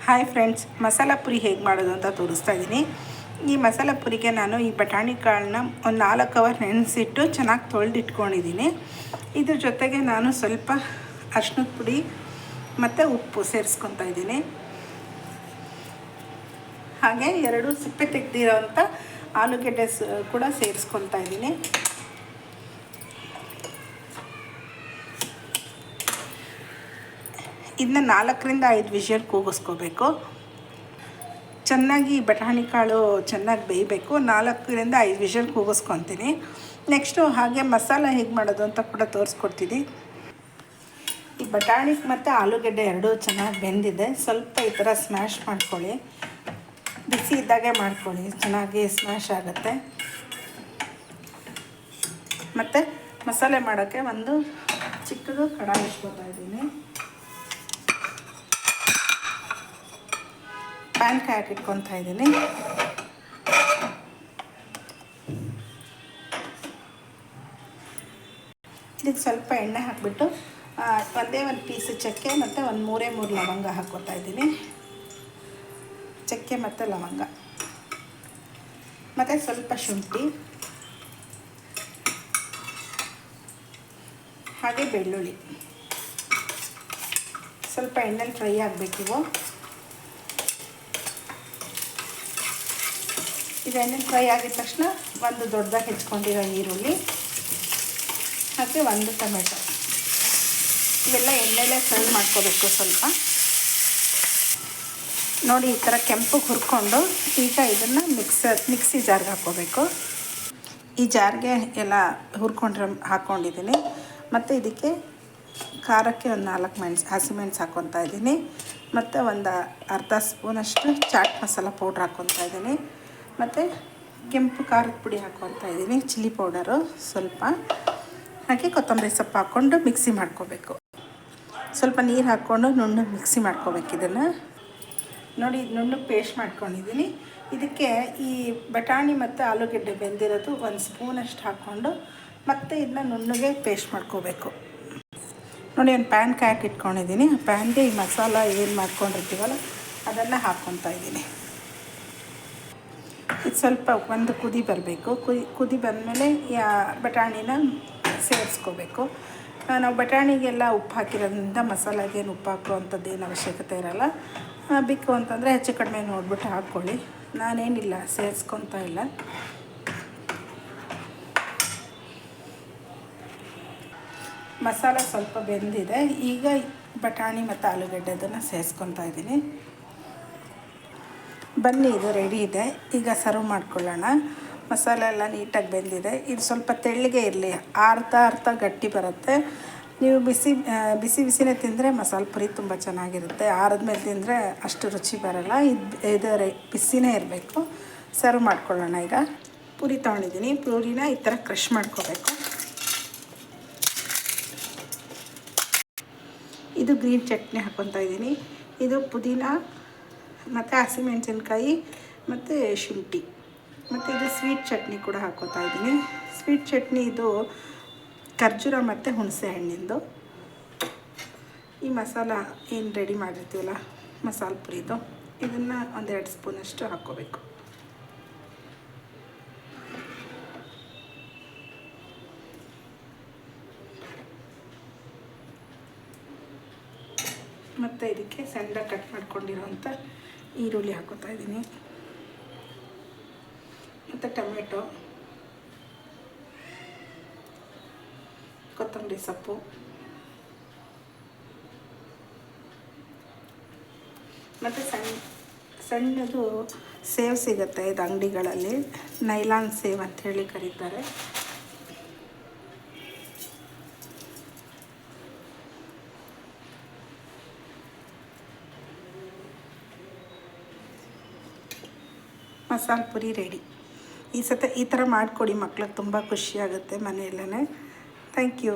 Hi friends masala Puri ಹೇಗೆ ಮಾಡೋದು ಅಂತ ತೋರಿಸ್ತಾ ಇದ್ದೀನಿ ಈ ಮಸಾಲ ಪುರಿಗೆ ನಾನು ಈ ಬಟಾಣಿ ಕಾಳನ್ನ ಒಂದು ನಾಲ್ಕು ಅವರ್ ನೆನೆಸಿಟ್ಟು ಚೆನ್ನಾಗಿ ತೊಳೆದಿಟ್ಕೊಂಡಿದ್ದೀನಿ ಇದ್ರ ಜೊತೆಗೆ ನಾನು ಸ್ವಲ್ಪ ಅರ್ಶಿನದ ಪುಡಿ ಮತ್ತು ಉಪ್ಪು ಸೇರಿಸ್ಕೊತಾ ಇದ್ದೀನಿ ಹಾಗೆ ಎರಡು ಸಿಪ್ಪೆ ತೆಗೆದಿರೋಂಥ ಆಲೂಗೆಡ್ಡೆ ಕೂಡ ಸೇರಿಸ್ಕೊತಾ ಇದ್ದೀನಿ ಇದನ್ನ ನಾಲ್ಕರಿಂದ ಐದು ವಿಷಲ್ ಕೂಗಿಸ್ಕೋಬೇಕು. ಚೆನ್ನಾಗಿ ಬಟಾಣಿ ಕಾಳು ಚೆನ್ನಾಗಿ ಬೇಯಬೇಕು. ನಾಲ್ಕರಿಂದ ಐದು ವಿಷಲ್ ಕೂಗಿಸ್ಕೊತೀನಿ. ನೆಕ್ಸ್ಟು ಹಾಗೆ ಮಸಾಲ ಹೇಗೆ ಮಾಡೋದು ಅಂತ ಕೂಡ ತೋರಿಸ್ಕೊಡ್ತೀನಿ. ಈ ಬಟಾಣಿ ಮತ್ತು ಆಲೂಗಡ್ಡೆ ಎರಡೂ ಚೆನ್ನಾಗಿ ಬೆಂದಿದೆ. ಸ್ವಲ್ಪ ಈ ಥರ ಸ್ಮ್ಯಾಶ್ ಮಾಡ್ಕೊಳ್ಳಿ. ಬಿಸಿ ಇದ್ದಾಗೆ ಮಾಡ್ಕೊಳ್ಳಿ. ಚೆನ್ನಾಗಿ ಸ್ಮ್ಯಾಶ್ ಆಗುತ್ತೆ. ಮತ್ತು ಮಸಾಲೆ ಮಾಡೋಕ್ಕೆ ಒಂದು ಚಿಕ್ಕದು ಕಡಾಯಿ ಇಟ್ಕೊತಾ ಇದ್ದೀನಿ. ಪ್ಯಾನ್ ಕಾಯಿ ಇಟ್ಕೊತಾ ಇದ್ದೀನಿ. ಇದಕ್ಕೆ ಸ್ವಲ್ಪ ಎಣ್ಣೆ ಹಾಕಿಬಿಟ್ಟು ಒಂದೇ ಒಂದು ಪೀಸ್ ಚಕ್ಕೆ ಮತ್ತು ಒಂದು ಮೂರೇ ಮೂರು ಲವಂಗ ಹಾಕ್ಕೊತಾ ಇದ್ದೀನಿ. ಚಕ್ಕೆ ಮತ್ತು ಲವಂಗ. ಮತ್ತು ಸ್ವಲ್ಪ ಶುಂಠಿ. ಹಾಗೆ ಬೆಳ್ಳುಳ್ಳಿ. ಸ್ವಲ್ಪ ಎಣ್ಣೆಲಿ ಫ್ರೈ ಆಗಬೇಕಿವು ಇದು ಫ್ರೈ ಆಗಿದ ತಕ್ಷಣ ಒಂದು ದೊಡ್ಡದಾಗಿ ಹೆಚ್ಕೊಂಡಿರೋ ಈರುಳ್ಳಿ ಮತ್ತು ಒಂದು ಟೊಮೆಟೊ. ಇವೆಲ್ಲ ಎಣ್ಣೆಲೇ ಫ್ರೈ ಮಾಡ್ಕೋಬೇಕು ಸ್ವಲ್ಪ. ನೋಡಿ, ಈ ಥರ ಕೆಂಪಗೆ ಹುರ್ಕೊಂಡು ಈಗ ಇದನ್ನು ಮಿಕ್ಸರ್, ಮಿಕ್ಸಿ ಜಾರ್ಗೆ ಹಾಕ್ಕೋಬೇಕು. ಈ ಜಾರ್ಗೆ ಎಲ್ಲ ಹುರ್ಕೊಂಡ್ರೆ ಹಾಕ್ಕೊಂಡಿದ್ದೀನಿ. ಮತ್ತು ಇದಕ್ಕೆ ಖಾರಕ್ಕೆ ಒಂದು ನಾಲ್ಕು ಮೆಣಸು ಹಸಿಮೆಣಸು ಹಾಕ್ಕೊತಾ ಇದ್ದೀನಿ. ಮತ್ತು ಒಂದು ಅರ್ಧ ಸ್ಪೂನಷ್ಟು ಚಾಟ್ ಮಸಾಲ ಪೌಡ್ರ್ ಹಾಕ್ಕೊತಾ ಇದ್ದೀನಿ. ಮತ್ತು ಕೆಂಪು ಖಾರದ ಪುಡಿ ಹಾಕ್ಕೊತಾ ಇದ್ದೀನಿ ಚಿಲ್ಲಿ ಪೌಡರು ಸ್ವಲ್ಪ. ಹಾಗೆ ಕೊತ್ತಂಬರಿ ಸೊಪ್ಪು ಹಾಕ್ಕೊಂಡು ಮಿಕ್ಸಿ ಮಾಡ್ಕೋಬೇಕು. ಸ್ವಲ್ಪ ನೀರು ಹಾಕ್ಕೊಂಡು ನುಣ್ಣು ಮಿಕ್ಸಿ ಮಾಡ್ಕೋಬೇಕು ಇದನ್ನು. ನೋಡಿ ನುಣ್ಣು ಪೇಸ್ಟ್ ಮಾಡ್ಕೊಂಡಿದ್ದೀನಿ ಇದಕ್ಕೆ ಈ ಬಟಾಣಿ ಮತ್ತು ಆಲೂಗಡ್ಡೆ ಬೆಂದಿರೋದು ಒಂದು ಸ್ಪೂನಷ್ಟು ಹಾಕ್ಕೊಂಡು ಮತ್ತು ಇದನ್ನ ನುಣ್ಣಗೆ ಪೇಸ್ಟ್ ಮಾಡ್ಕೋಬೇಕು. ನೋಡಿ, ಒಂದು ಪ್ಯಾನ್ ಕಾಯಕ್ಕೆ ಇಟ್ಕೊಂಡಿದ್ದೀನಿ ಪ್ಯಾನ್ಗೆ ಈ ಮಸಾಲ ಏನು ಮಾಡ್ಕೊಂಡಿರ್ತೀವಲ್ಲ, ಅದನ್ನು ಹಾಕ್ಕೊತಾ ಇದ್ದೀನಿ ಇದು ಸ್ವಲ್ಪ ಒಂದು ಕುದಿ ಬರಬೇಕು. ಕುದಿ ಕುದಿ ಬಂದಮೇಲೆ ಯಾ ಬಟಾಣಿನ ಸೇರಿಸ್ಕೋಬೇಕು. ನಾವು ಬಟಾಣಿಗೆಲ್ಲ ಉಪ್ಪು ಹಾಕಿರೋದ್ರಿಂದ ಮಸಾಲಾಗೇನು ಉಪ್ಪು ಹಾಕುವಂಥದ್ದು ಏನು ಅವಶ್ಯಕತೆ ಇರೋಲ್ಲ. ಬಿಕ್ಕು ಅಂತಂದರೆ ಹೆಚ್ಚು ಕಡಿಮೆ ನೋಡ್ಬಿಟ್ಟು ಹಾಕ್ಕೊಳ್ಳಿ. ನಾನೇನಿಲ್ಲ, ಸೇರಿಸ್ಕೊತಾ ಇಲ್ಲ. ಮಸಾಲ ಸ್ವಲ್ಪ ಬೆಂದಿದೆ. ಈಗ ಬಟಾಣಿ ಮತ್ತು ಆಲೂಗಡ್ಡೆ ಅದನ್ನು ಸೇರಿಸ್ಕೊತಾ ಇದ್ದೀನಿ. ಬನ್ನಿ, ಇದು ರೆಡಿ ಇದೆ. ಈಗ ಸರ್ವ್ ಮಾಡ್ಕೊಳ್ಳೋಣ. ಮಸಾಲೆ ಎಲ್ಲ ನೀಟಾಗಿ ಬೆಂದಿದೆ. ಇದು ಸ್ವಲ್ಪ ತೆಳ್ಳಗೆ ಇರಲಿ. ಅರ್ಧ ಅರ್ಧ ಗಟ್ಟಿ ಬರುತ್ತೆ. ನೀವು ಬಿಸಿ ಬಿಸಿ ಬಿಸಿನೇ ತಿಂದರೆ ಮಸಾಲೆ ಪುರಿ ತುಂಬ ಚೆನ್ನಾಗಿರುತ್ತೆ. ಆರಿದ್ಮೇಲೆ ತಿಂದರೆ ಅಷ್ಟು ರುಚಿ ಬರೋಲ್ಲ. ಇದು ಇದು ಬಿಸಿನೇ ಇರಬೇಕು. ಸರ್ವ್ ಮಾಡ್ಕೊಳ್ಳೋಣ ಈಗ. ಪುರಿ ತೊಗೊಂಡಿದ್ದೀನಿ. ಪೂರಿನ ಈ ಥರ ಕ್ರಷ್ ಮಾಡ್ಕೋಬೇಕು. ಇದು ಗ್ರೀನ್ ಚಟ್ನಿ ಹಾಕ್ಕೊತಾ ಇದ್ದೀನಿ. ಇದು ಪುದೀನ ಮತ್ತು ಹಸಿಮೆಣಸಿನ್ಕಾಯಿ, ಮತ್ತು ಶುಂಠಿ. ಮತ್ತು ಇದು ಸ್ವೀಟ್ ಚಟ್ನಿ ಕೂಡ ಹಾಕೋತಾ ಇದ್ದೀನಿ. ಸ್ವೀಟ್ ಚಟ್ನಿ ಇದು ಖರ್ಜೂರ ಮತ್ತು ಹುಣಸೆ ಹಣ್ಣಿಂದು. ಈ ಮಸಾಲ ಏನು ರೆಡಿ ಮಾಡಿರ್ತೀವಲ್ಲ, ಮಸಾಲ ಪುರಿದು, ಇದನ್ನು ಒಂದೆರಡು ಸ್ಪೂನಷ್ಟು ಹಾಕ್ಕೋಬೇಕು. ಮತ್ತು ಇದಕ್ಕೆ ಸಣ್ಣ ಕಟ್ ಮಾಡ್ಕೊಂಡಿರೋಂಥ ಈರುಳ್ಳಿ ಹಾಕೋತಾ ಇದ್ದೀನಿ. ಮತ್ತು ಟೊಮೆಟೊ, ಕೊತ್ತಂಬರಿ ಸೊಪ್ಪು, ಮತ್ತು ಸಣ್ಣ ಸಣ್ಣದು ಸೇವ್ ಸಿಗುತ್ತೆ ಇದು ಅಂಗಡಿಗಳಲ್ಲಿ. ನೈಲಾನ್ ಸೇವ್ ಅಂಥೇಳಿ ಕರೀತಾರೆ. ಮಸಾಲೆ ಪುರಿ ರೆಡಿ ಈ ಸತ ಈ ಥರ ಮಾಡಿಕೊಡಿ ಮಕ್ಳಿಗೆ ತುಂಬ ಖುಷಿಯಾಗುತ್ತೆ ಮನೆಯಲ್ಲೇ ಥ್ಯಾಂಕ್ ಯು